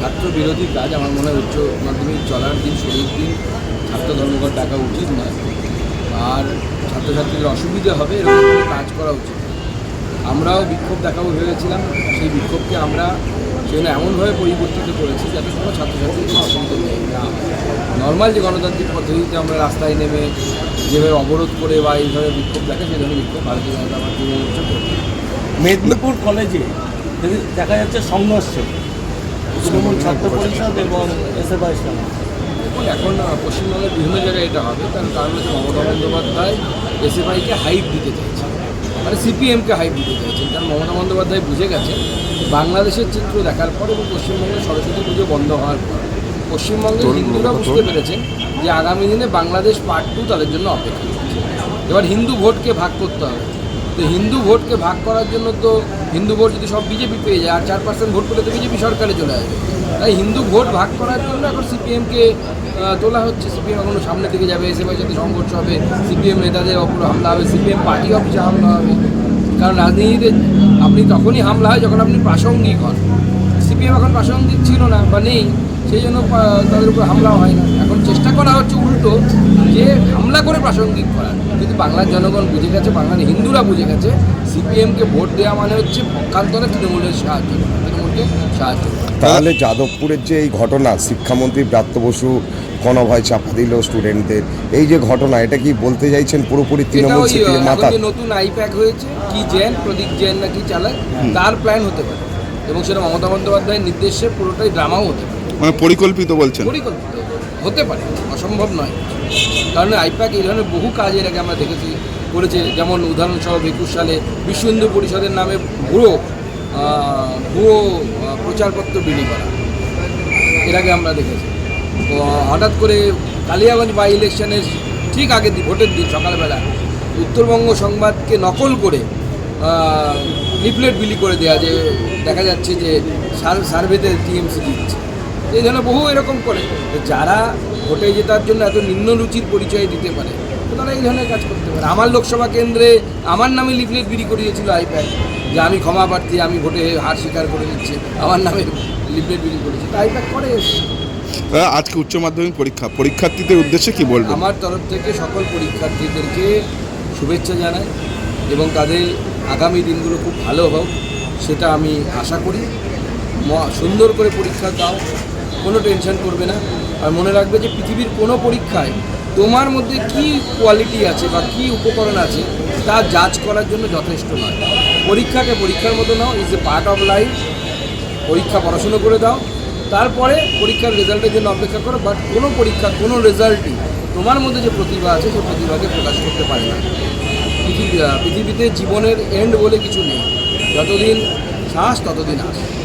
ছাত্র বিরোধী কাজ আমার মনে হয় উচ্চ মাধ্যমিক চলার দিন, শুরুর দিন ছাত্র ধর্মঘট ডাকা উচিত নয়। আর ছাত্রছাত্রীদের অসুবিধা হবে এরকম কাজ করা উচিত আমরাও বিক্ষোভ দেখাবো ভেবেছিলাম, সেই বিক্ষোভকে আমরা সেজন্য এমনভাবে পরিবর্তিত করেছি যাতে কোনো ছাত্রছাত্রীদের অসুবিধা নেই। না, নর্মাল যে গণতান্ত্রিক পদ্ধতিতে আমরা রাস্তায় নেমে যেভাবে অবরোধ করে বা এইভাবে বিক্ষোভ দেখে সেই ধরনের বিক্ষোভ ভারতীয় জনতা পার্টি মেদিনীপুর কলেজে দেখা যাচ্ছে সংঘর্ষ। তৃণমূল ছাত্র পরিষদ এবং এসএফআই সঙ্গে এখন পশ্চিমবঙ্গের বিভিন্ন জায়গায় এটা হবে তার কারণ হচ্ছে মমতা বন্দ্যোপাধ্যায় এসএফআইকে হাইপ দিতে চাইছে। মানে সিপিএমকে হাইপ দিতে চাইছেন কারণ মমতা বন্দ্যোপাধ্যায় বুঝে গেছে বাংলাদেশের চিত্র দেখার পর এবং পশ্চিমবঙ্গের সরস্বতী পুজো বন্ধ হওয়ার পর পশ্চিমবঙ্গের হিন্দুরা বুঝতে পেরেছেন যে আগামী দিনে বাংলাদেশ পার্ট টু তাদের জন্য অপেক্ষা করছে। এবার হিন্দু ভোটকে ভাগ করতে হবে। তো হিন্দু ভোটকে ভাগ করার জন্য তো হিন্দু ভোট যদি সব বিজেপি পেয়ে যায় আর চার পার্সেন্ট ভোট পেলে তো বিজেপি সরকারে চলে আসবে। তাই হিন্দু ভোট ভাগ করার জন্য এখন সিপিএমকে তোলা হচ্ছে। সিপিএম এখনও সামনে দিকে যাবে। এসএফআই সাথে সংঘর্ষ হবে, সিপিএম নেতাদের ওপর হামলা হবে, সিপিএম পার্টি অফিসে হামলা হবে। কারণ রাজনীতিতে আপনি তখনই হামলা হয় যখন আপনি প্রাসঙ্গিক হন। সিপিএম এখন প্রাসঙ্গিক ছিল না বা নেই, সেই জন্য তাদের উপর হামলা হয় না। এখন চেষ্টা করা হচ্ছে উল্টো যে হামলা করে প্রাসঙ্গিক করার কিন্তু বাংলার জনগণ বুঝে গেছে বাংলার হিন্দুরা বুঝে গেছে সিপিএমকে ভোট দেওয়া মানে হচ্ছে পক্ষান্তরে তৃণমূলের সাহায্য তৃণমূলকে সাহায্য তাহলে যাদবপুরের যে এই ঘটনা শিক্ষামন্ত্রী ব্রাত্য বসু কনভয় চাপা দিল স্টুডেন্টদের এই যে ঘটনা এটা কি বলতে চাইছেন পুরোপুরি তৃণমূল সিপিএম মাথা যে নতুন আইপ্যাক হয়েছে কি জেন প্রদীপ জেন না কি চালায় তার প্ল্যান হতে পারে। এবং সেটা মমতা বন্দ্যোপাধ্যায়ের নির্দেশে পুরোটাই ড্রামাও হতে পারে। মানে পরিকল্পিত বলছেন? পরিকল্পিত। হতে পারে, অসম্ভব নয়। কারণ আইপ্যাক এই ধরনের বহু কাজ এর আগে আমরা দেখেছি, করেছে। যেমন উদাহরণসহ একুশ সালে বিশ্ব হিন্দু পরিষদের নামে ভুয়ো ভুয়ো প্রচারপত্র বিলি করা। এর আগে আমরা দেখেছি। তো, হঠাৎ করে কালিয়াগঞ্জ বাই ইলেকশনের ঠিক আগে দিন, ভোটের দিন সকালবেলা উত্তরবঙ্গ সংবাদকে নকল করে লিফলেট বিলি করে দেওয়া যে দেখা যাচ্ছে যে সার- সার্ভেতে টিএমসি দিচ্ছে এই ধরনের বহু এরকম করে। যারা ভোটে জেতার জন্য এত নিম্ন রুচির পরিচয় দিতে পারে তারা এই ধরনের কাজ করতে পারে। আমার লোকসভা কেন্দ্রে আমার নামে লিফলেট বিলি করিয়েছিল আইপ্যাড যে আমি ক্ষমা প্রার্থী আমি ভোটে হার স্বীকার করে নিচ্ছি আমার নামে লিফলেট বিলি করেছি। তো আইপ্যাড করে আজকে উচ্চ মাধ্যমিক পরীক্ষা পরীক্ষার্থীদের উদ্দেশ্যে কি বলবেন? আমার তরফ থেকে সকল পরীক্ষার্থীদেরকে শুভেচ্ছা জানাই এবং তাদের আগামী দিনগুলো খুব ভালো হোক সেটা আমি আশা করি। সুন্দর করে পরীক্ষা দাও। কোনো টেনশন করবে না। আর মনে রাখবে যে পৃথিবীর কোনো পরীক্ষায় তোমার মধ্যে কি কোয়ালিটি আছে বা কি উপকরণ আছে, তা জাজ করার জন্য যথেষ্ট নয়। পরীক্ষাকে পরীক্ষার মতো নাও is a part of life পরীক্ষা পড়াশুনো করে দাও। তারপরে পরীক্ষার রেজাল্টের জন্য অপেক্ষা করো বাট কোনো পরীক্ষা, কোনো রেজাল্টই তোমার মধ্যে যে প্রতিভা আছে, সেই প্রতিভাকে প্রকাশ করতে পারে না। পৃথিবী পৃথিবীতে জীবনের এন্ড বলে কিছু নেই। যতদিন শ্বাস, ততদিন আস।